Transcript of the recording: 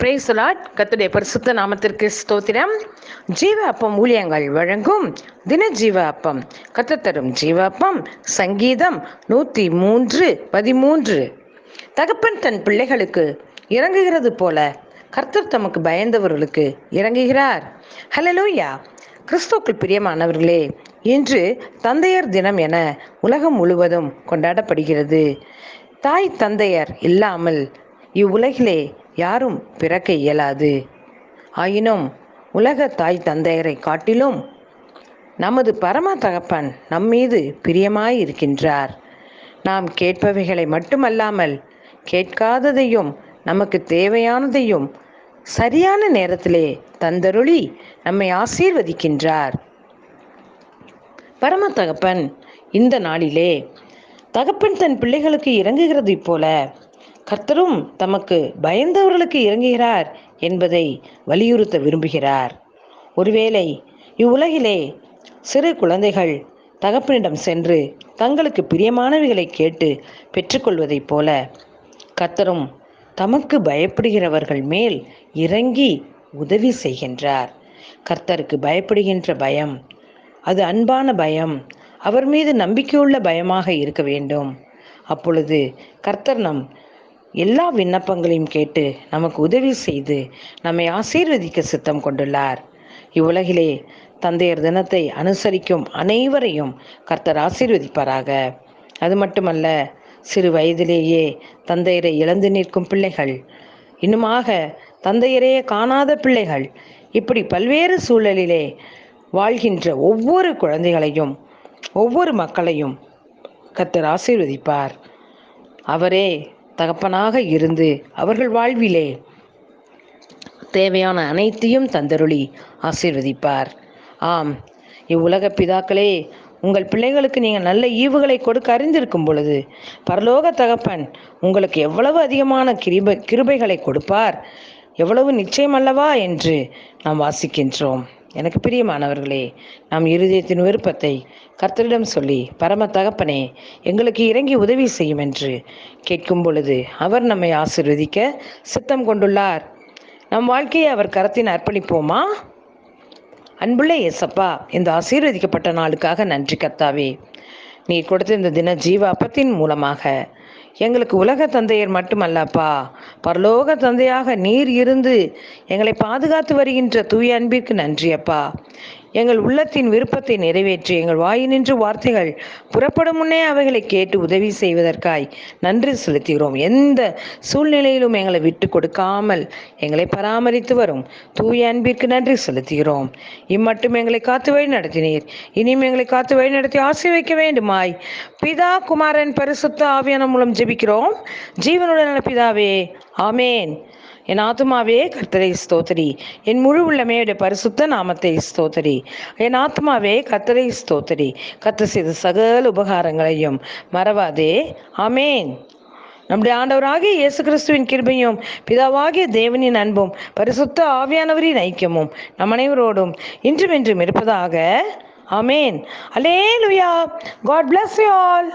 பிரேசலாட் கத்துடைய பரிசுத்த நாமத்திற்கு ஸ்தோத்திரம். ஜீவ அப்பம் ஊழியங்கள் வழங்கும் தின ஜீவ அப்பம் கத்த தரும் ஜீவ அப்பம் சங்கீதம் நூற்றி மூன்று பதிமூன்று. தகப்பன் தன் பிள்ளைகளுக்கு இறங்குகிறது போல கர்த்தர் தமக்கு பயந்தவர்களுக்கு இறங்குகிறார். ஹலலோயா கிறிஸ்துக்கள் பிரியமானவர்களே இன்று தந்தையர் தினம் என உலகம் முழுவதும் கொண்டாடப்படுகிறது. தாய் தந்தையர் இல்லாமல் இவ்வுலகிலே யாரும் பிறக்க இயலாது. ஆயினும் உலக தாய் தந்தையரை காட்டிலும் நமது பரம தகப்பன் நம்மீது பிரியமாய் இருக்கின்றார் நாம் கேட்பவைகளை மட்டுமல்லாமல் கேட்காததையும் நமக்கு தேவையானதையும் சரியான நேரத்திலே தந்தருளி நம்மை ஆசீர்வதிக்கின்றார். பரம தகப்பன் இந்த நாளிலே தகப்பன் தன் பிள்ளைகளுக்கு இறங்குகிறது போல கர்த்தரும் தமக்கு பயந்தவர்களுக்கு இறங்குகிறார் என்பதை வலியுறுத்த விரும்புகிறார். ஒருவேளை இவ்வுலகிலே சிறு குழந்தைகள் தகப்பனிடம் சென்று தங்களுக்கு பிரியமானவைகளை கேட்டு பெற்றுக்கொள்வதைப் போல கர்த்தரும் தமக்கு பயப்படுகிறவர்கள் மேல் இறங்கி உதவி செய்கின்றார். கர்த்தருக்கு பயப்படுகின்ற பயம் அது அன்பான பயம் அவர் மீது நம்பிக்கையுள்ள பயமாக இருக்க வேண்டும். அப்பொழுது கர்த்தர் நம் எல்லா விண்ணப்பங்களையும் கேட்டு நமக்கு உதவி செய்து நம்மை ஆசீர்வதிக்க சித்தம் கொண்டுள்ளார். இவ்வுலகிலே தந்தையர் தினத்தை அனுசரிக்கும் அனைவரையும் கர்த்தர் ஆசீர்வதிப்பாராக. அது மட்டுமல்ல சிறு வயதிலேயே தந்தையரை இழந்து நிற்கும் பிள்ளைகள் இன்னுமாக தந்தையரையே காணாத பிள்ளைகள் இப்படி பல்வேறு சூழலிலே வாழ்கின்ற ஒவ்வொரு குழந்தைகளையும் ஒவ்வொரு மக்களையும் கர்த்தர் ஆசீர்வதிப்பார். அவரே தகப்பனாக இருந்து அவர்கள் வாழ்விலே தேவையான அனைத்தையும் தந்தருளி ஆசீர்வதிப்பார். ஆம் இவ்வுலக பிதாக்களே உங்கள் பிள்ளைகளுக்கு நீங்கள் நல்ல ஈவுகளை கொடுக்க அறிந்திருக்கும் பொழுது பரலோக தகப்பன் உங்களுக்கு எவ்வளவு அதிகமான கிருபை கிருபைகளை கொடுப்பார்? எவ்வளவு நிச்சயம் அல்லவா என்று நாம் வாசிக்கின்றோம். எனக்கு பிரியமானவர்களே நாம் இருதயத்தின் விருப்பத்தை கர்த்தரிடம் சொல்லி பரம தகப்பனே எங்களுக்கு இறங்கி உதவி செய்யும் என்று கேட்கும் பொழுது அவர் நம்மை ஆசிர்வதிக்க சித்தம் கொண்டுள்ளார். நம் வாழ்க்கையை அவர் கரத்தின் அர்ப்பணிப்போமா? அன்புள்ள ஏசப்பா இந்த ஆசீர்வதிக்கப்பட்ட நாளுக்காக நன்றி கர்த்தாவே. நீர் கொடுத்த இந்த தின ஜீவ அப்பத்தின் மூலமாக எங்களுக்கு உலக தந்தையர் மட்டுமல்லப்பா. பரலோக தந்தையாக நீர் இருந்து எங்களை பாதுகாத்து வருகின்ற தூய அன்பிற்கு நன்றி அப்பா எங்கள் உள்ளத்தின் விருப்பத்தை நிறைவேற்றி எங்கள் வாயினின்று வார்த்தைகள் புறப்படும் முன்னே அவைகளை கேட்டு உதவி செய்வதற்காய் நன்றி செலுத்துகிறோம். எந்த சூழ்நிலையிலும் எங்களை விட்டு கொடுக்காமல் எங்களை பராமரித்து வரும் தூய அன்பிற்கு நன்றி செலுத்துகிறோம். இம்மட்டும் எங்களை காத்து வழி நடத்தினீர். இனியும் எங்களை காத்து வழி நடத்தி ஆசீர்வைக்க வேண்டுமாய். பிதா குமாரன் பரிசுத்த ஆவியான மூலம் ஜெபிக்கிறோம். ஜீவனுடன் பிதாவே ஆமேன். என் ஆத்மாவே கர்த்தரை ஸ்தோத்திரி. என் முழு உள்ளமே பரிசுத்த நாமத்தை ஸ்தோத்திரி. என் ஆத்மாவே கர்த்தரை ஸ்தோத்திரி. கத்த செய்த சகல உபகாரங்களையும் மறவாதே. அமேன் நம்முடைய ஆண்டவராகிய இயேசு கிறிஸ்துவின் கிருபையும் பிதாவாகிய தேவனின் அன்பும் பரிசுத்த ஆவியானவரின் ஐக்கியமும் நம் அனைவரோடும் இன்றும் என்றும் இருப்பதாக. அமேன் அலே லுயா காட் பிளஸ் யூ ஆல்